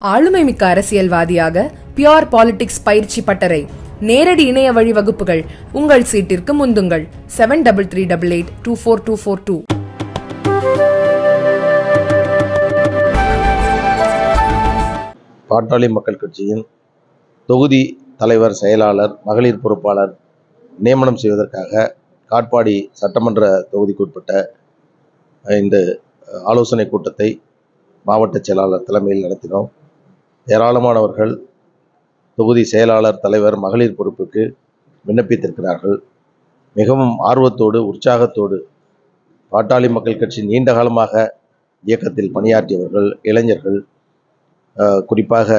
ஆளுமை மிக்க அரசியல்வாதியாக பியோர் பாலிடிக்ஸ் பயிற்சி பட்டறை. நேரடி இணைய வழி வகுப்புகள். உங்கள் சீட்டிற்கு முந்துங்கள். Seven double three double eight two four two four two பாட்டாளி மக்கள் கட்சியின் தொகுதி தலைவர் செயலாளர் மகளிர் பொறுப்பாளர் நியமனம் செய்வதற்காக காட்பாடி சட்டமன்ற தொகுதிக்குட்பட்ட இந்த ஆலோசனை கூட்டத்தை மாவட்ட செயலாளர் தலைமையில் நடத்தினோம். ஏராளமானவர்கள் தொகுதி செயலாளர் தலைவர் மகளிர் பொறுப்புக்கு விண்ணப்பித்திருக்கிறார்கள். மிகவும் ஆர்வத்தோடு உற்சாகத்தோடு பாட்டாளி மக்கள் கட்சி நீண்ட காலமாக இயக்கத்தில் பணியாற்றியவர்கள் இளைஞர்கள் குறிப்பாக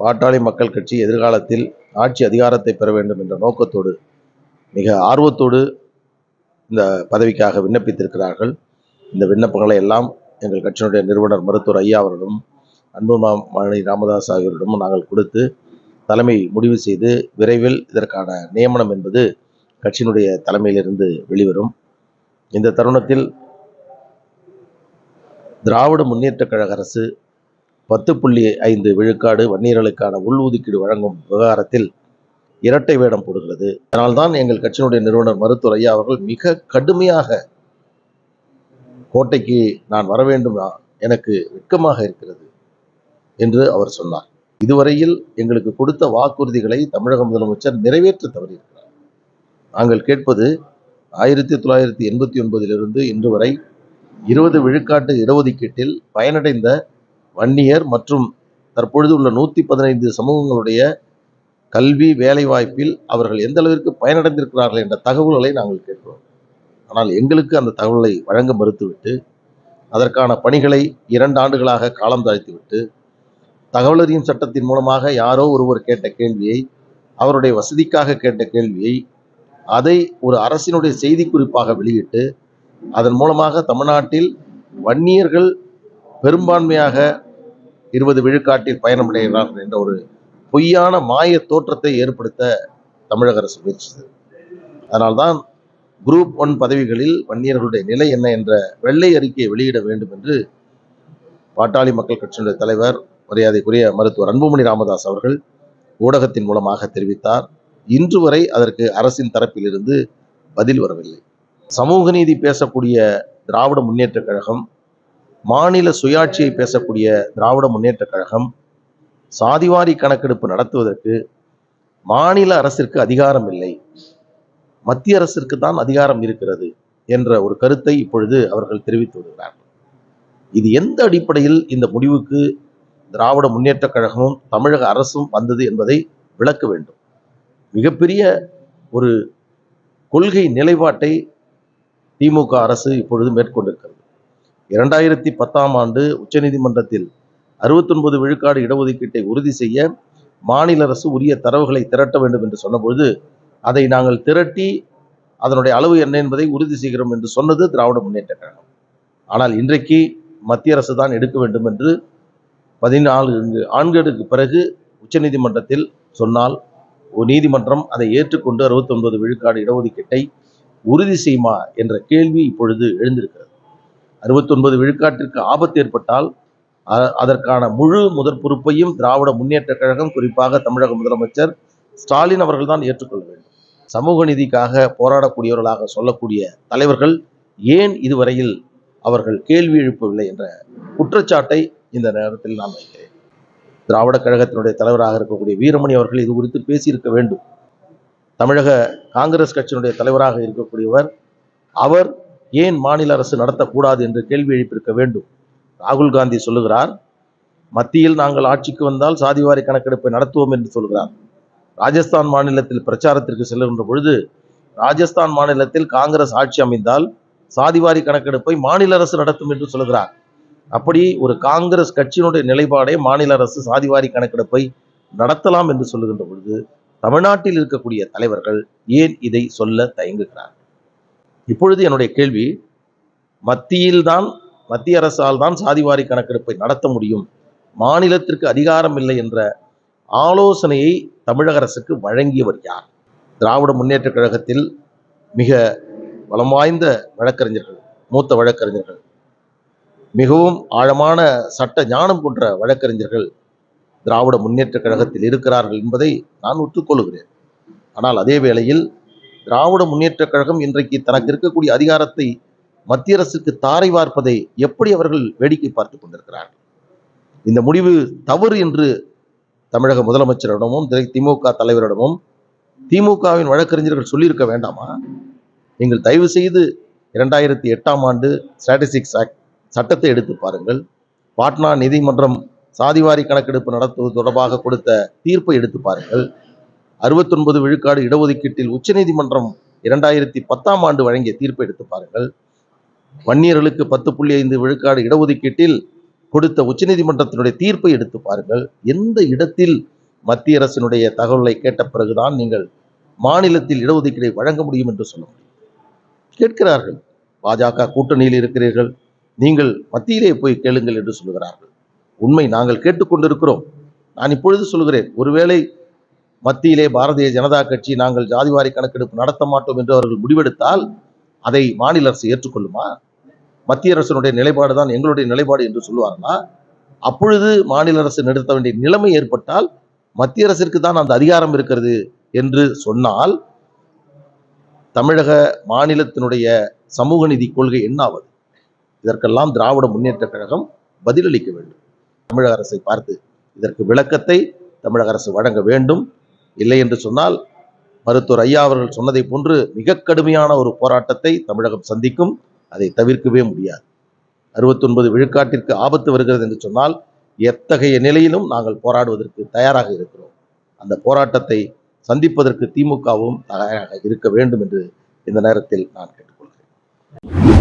பாட்டாளி மக்கள் கட்சி எதிர்காலத்தில் ஆட்சி அதிகாரத்தை பெற வேண்டும் என்ற நோக்கத்தோடு மிக ஆர்வத்தோடு இந்த பதவிக்காக விண்ணப்பித்திருக்கிறார்கள். இந்த விண்ணப்பங்களை எல்லாம் எங்கள் கட்சியினுடைய நிறுவனர் மருத்துவர் ஐயா அவர்களும் அவரிடம் அன்புமணி ராமதாஸ் ஆகியோரிடமும் நாங்கள் கொடுத்து தலைமை முடிவு செய்து விரைவில் இதற்கான நியமனம் என்பது கட்சியினுடைய தலைமையிலிருந்து வெளிவரும். இந்த தருணத்தில் திராவிட முன்னேற்றக் கழக அரசு பத்து புள்ளி ஐந்து விழுக்காடு வன்னியர்களுக்கான உள் ஒதுக்கீடு வழங்கும் விவகாரத்தில் இரட்டை வேடம் போடுகிறது. அதனால்தான் எங்கள் கட்சியினுடைய நிறுவனர் மருத்துவர் ஐயா அவர்கள் மிக கடுமையாக கோட்டைக்கு நான் வர வேண்டும் எனக்கு வெட்கமாக இருக்கிறது. என்று அவர் சொன்னார். இதுவரையில் எங்களுக்கு கொடுத்த வாக்குறுதிகளை தமிழக முதலமைச்சர் நிறைவேற்ற தவறியிருக்கிறார். நாங்கள் கேட்பது ஆயிரத்தி தொள்ளாயிரத்தி எண்பத்தி ஒன்பதிலிருந்து இன்று வரை இருபது விழுக்காட்டு இடஒதுக்கீட்டில் பயனடைந்த வன்னியர் மற்றும் தற்பொழுது உள்ள நூற்றி பதினைந்து சமூகங்களுடைய கல்வி வேலைவாய்ப்பில் அவர்கள் எந்த அளவிற்கு பயனடைந்திருக்கிறார்கள் என்ற தகவல்களை நாங்கள் கேட்கிறோம். ஆனால் எங்களுக்கு அந்த தகவலை வழங்க மறுத்துவிட்டு அதற்கான பணிகளை இரண்டு ஆண்டுகளாக காலம் தாழ்த்திவிட்டு தகவல் அறியும் சட்டத்தின் மூலமாக யாரோ ஒருவர் கேட்ட கேள்வியை அவருடைய வசதிக்காக கேட்ட கேள்வியை அதை ஒரு அரசினுடைய செய்தி குறிப்பாக வெளியிட்டு அதன் மூலமாக தமிழ்நாட்டில் வன்னியர்கள் பெரும்பான்மையாக இருபது விழுக்காட்டில் பயணமடைகிறார்கள் என்ற ஒரு பொய்யான மாய தோற்றத்தை ஏற்படுத்த தமிழக அரசு முயற்சித்தது. அதனால்தான் குரூப் ஒன் பதவிகளில் வன்னியர்களுடைய நிலை என்ன என்ற வெள்ளை அறிக்கையை வெளியிட வேண்டும் என்று பாட்டாளி மக்கள் கட்சியினுடைய தலைவர் மரியாதைக்குரிய மருத்துவர் அன்புமணி ராமதாஸ் அவர்கள் ஊடகத்தின் மூலமாக தெரிவித்தார். இன்று வரை அதற்கு அரசின் தரப்பிலிருந்து பதில் வரவில்லை. சமூக நீதி பேசக்கூடிய திராவிட முன்னேற்ற கழகம் மாநில சுயாட்சியை பேசக்கூடிய திராவிட முன்னேற்ற கழகம் சாதிவாரி கணக்கெடுப்பு நடத்துவதற்கு மாநில அரசிற்கு அதிகாரம் இல்லை. மத்திய அரசிற்கு தான் அதிகாரம் இருக்கிறது என்ற ஒரு கருத்தை இப்பொழுது அவர்கள் தெரிவித்து வருகிறார்கள். இது எந்த அடிப்படையில் இந்த முடிவுக்கு திராவிட முன்னேற்றக் கழகமும் தமிழக அரசும் வந்தது என்பதை விளக்க வேண்டும். மிகப்பெரிய ஒரு கொள்கை நிலைப்பாட்டை திமுக அரசு இப்பொழுது மேற்கொண்டிருக்கிறது. இரண்டாயிரத்தி பத்தாம் ஆண்டு உச்சநீதிமன்றத்தில் அறுபத்தொன்பது விழுக்காடு இடஒதுக்கீட்டை உறுதி செய்ய மாநில அரசு உரிய தரவுகளை திரட்ட வேண்டும் என்று சொன்னபொழுது அதை நாங்கள் திரட்டி அதனுடைய அளவு என்ன என்பதை உறுதி செய்கிறோம் என்று சொன்னது திராவிட முன்னேற்ற கழகம். ஆனால் இன்றைக்கு மத்திய அரசு தான் எடுக்க வேண்டும் என்று பதினாலு ஆண்டுகளுக்கு பிறகு உச்சநீதிமன்றத்தில் சொன்னால் ஒரு நீதிமன்றம் அதை ஏற்றுக்கொண்டு அறுபத்தொன்பது விழுக்காடு இடஒதுக்கீட்டை உறுதி செய்யுமா? என்ற கேள்வி இப்பொழுது எழுந்திருக்கிறது. அறுபத்தொன்பது விழுக்காட்டிற்கு ஆபத்து ஏற்பட்டால் அதற்கான முழு முதற் பொறுப்பையும் திராவிட முன்னேற்ற கழகம் குறிப்பாக தமிழக முதலமைச்சர் ஸ்டாலின் அவர்கள் தான் ஏற்றுக்கொள்ள வேண்டும். சமூக நீதிக்காக போராடக்கூடியவர்களாக சொல்லக்கூடிய தலைவர்கள் ஏன் இதுவரையில் அவர்கள் கேள்வி எழுப்பவில்லை என்ற குற்றச்சாட்டை இந்த நேரத்தில் நான் வைக்கிறேன். திராவிட கழகத்தினுடைய தலைவராக இருக்கக்கூடிய வீரமணி அவர்கள் இது குறித்து பேசியிருக்க வேண்டும். தமிழக காங்கிரஸ் கட்சியினுடைய தலைவராக இருக்கக்கூடியவர் அவர் ஏன் மாநில அரசு நடத்தக்கூடாது என்று கேள்வி எழுப்பியிருக்க வேண்டும். ராகுல் காந்தி சொல்லுகிறார் மத்தியில் நாங்கள் ஆட்சிக்கு வந்தால் சாதிவாரி கணக்கெடுப்பை நடத்துவோம் என்று சொல்கிறார். ராஜஸ்தான் மாநிலத்தில் பிரச்சாரத்திற்கு செல்லுகின்ற பொழுது ராஜஸ்தான் மாநிலத்தில் காங்கிரஸ் ஆட்சி அமைந்தால் சாதிவாரி கணக்கெடுப்பை மாநில அரசு நடத்தும் என்று சொல்கிறார். அப்படி ஒரு காங்கிரஸ் கட்சியினுடைய நிலைப்பாடே மாநில அரசு சாதிவாரி கணக்கெடுப்பை நடத்தலாம் என்று சொல்லுகின்ற பொழுது தமிழ்நாட்டில் இருக்கக்கூடிய தலைவர்கள் ஏன் இதை சொல்ல தயங்குகிறார் இப்பொழுது என்னுடைய கேள்வி மத்தியில்தான் மத்திய அரசால் தான் சாதிவாரி கணக்கெடுப்பை நடத்த முடியும் மாநிலத்திற்கு அதிகாரம் இல்லை என்ற ஆலோசனையை தமிழக அரசுக்கு வழங்கியவர் யார்? திராவிட முன்னேற்றக் கழகத்தில் மிக வளம் வாய்ந்த வழக்கறிஞர்கள் மூத்த வழக்கறிஞர்கள் மிகவும் ஆழமான சட்ட ஞானம் கொன்ற வழக்கறிஞர்கள் திராவிட முன்னேற்ற கழகத்தில் இருக்கிறார்கள் என்பதை நான் ஒத்துக்கொள்கிறேன். ஆனால் அதே வேளையில் திராவிட முன்னேற்ற கழகம் இன்றைக்கு தனக்கு இருக்கக்கூடிய அதிகாரத்தை மத்திய அரசுக்கு தாரை வார்ப்பதை எப்படி அவர்கள் வேடிக்கை பார்த்து கொண்டிருக்கிறார்கள்? இந்த முடிவு தவறு என்று தமிழக முதலமைச்சரிடமும் திமுக தலைவரிடமும் திமுகவின் வழக்கறிஞர்கள் சொல்லியிருக்க வேண்டாமா? நீங்கள் தயவு செய்து இரண்டாயிரத்தி எட்டாம் ஆண்டு ஸ்டாட்டிஸ்டிக்ஸ் ஆக்ட் சட்டத்தை எடுத்து பாருங்கள். பாட்னா நீதிமன்றம் சாதிவாரி கணக்கெடுப்பு நடத்துவது தொடர்பாக கொடுத்த தீர்ப்பை எடுத்து பாருங்கள். அறுபத்தொன்பது விழுக்காடு இடஒதுக்கீட்டில் உச்சநீதிமன்றம் இரண்டாயிரத்தி பத்தாம் ஆண்டு வழங்கிய தீர்ப்பை எடுத்து பாருங்கள். வன்னியர்களுக்கு பத்து புள்ளி ஐந்து விழுக்காடு இடஒதுக்கீட்டில் கொடுத்த உச்சநீதிமன்றத்தினுடைய தீர்ப்பை எடுத்து பாருங்கள். எந்த இடத்தில் மத்திய அரசினுடைய தகவலை கேட்ட பிறகுதான் நீங்கள் மாநிலத்தில் இடஒதுக்கீடை வழங்க முடியும் என்று சொல்ல முடியும். கேட்கிறார்கள். பாஜக கூட்டணியில் இருக்கிறீர்கள். நீங்கள் மத்தியிலே போய் கேளுங்கள் என்று சொல்லுகிறார்கள். உண்மை நாங்கள் கேட்டுக்கொண்டிருக்கிறோம். நான் இப்பொழுது சொல்கிறேன் ஒருவேளை மத்தியிலே பாரதிய ஜனதா கட்சி நாங்கள் ஜாதிவாரி கணக்கெடுப்பு நடத்த மாட்டோம் என்று அவர்கள் முடிவெடுத்தால் அதை மாநில அரசு ஏற்றுக்கொள்ளுமா? மத்திய அரசினுடைய நிலைப்பாடு தான் எங்களுடைய நிலைப்பாடு என்று சொல்லுவார்களா? அப்பொழுது மாநில அரசு நிறுத்த வேண்டிய நிலைமை ஏற்பட்டால் மத்திய அரசிற்கு தான் அந்த அதிகாரம் இருக்கிறது என்று சொன்னால் தமிழக மாநிலத்தினுடைய சமூக நீதி கொள்கை என்னாவது? இதற்கெல்லாம் திராவிட முன்னேற்ற கழகம் பதிலளிக்க வேண்டும். தமிழக அரசை பார்த்து இதற்கு விளக்கத்தை தமிழக அரசு வழங்க வேண்டும். இல்லை என்று சொன்னால் மருத்துவர் ஐயா அவர்கள் சொன்னதை போன்று மிக கடுமையான ஒரு போராட்டத்தை தமிழகம் சந்திக்கும். அதை தவிர்க்கவே முடியாது. அறுபத்தொன்பது விழுக்காட்டிற்கு ஆபத்து வருகிறது என்று சொன்னால் எத்தகைய நிலையிலும் நாங்கள் போராடுவதற்கு தயாராக இருக்கிறோம். அந்த போராட்டத்தை சந்திப்பதற்கு திமுகவும் தயாராக இருக்க வேண்டும் என்று இந்த நேரத்தில் நான் கேட்டுக்கொள்கிறேன்.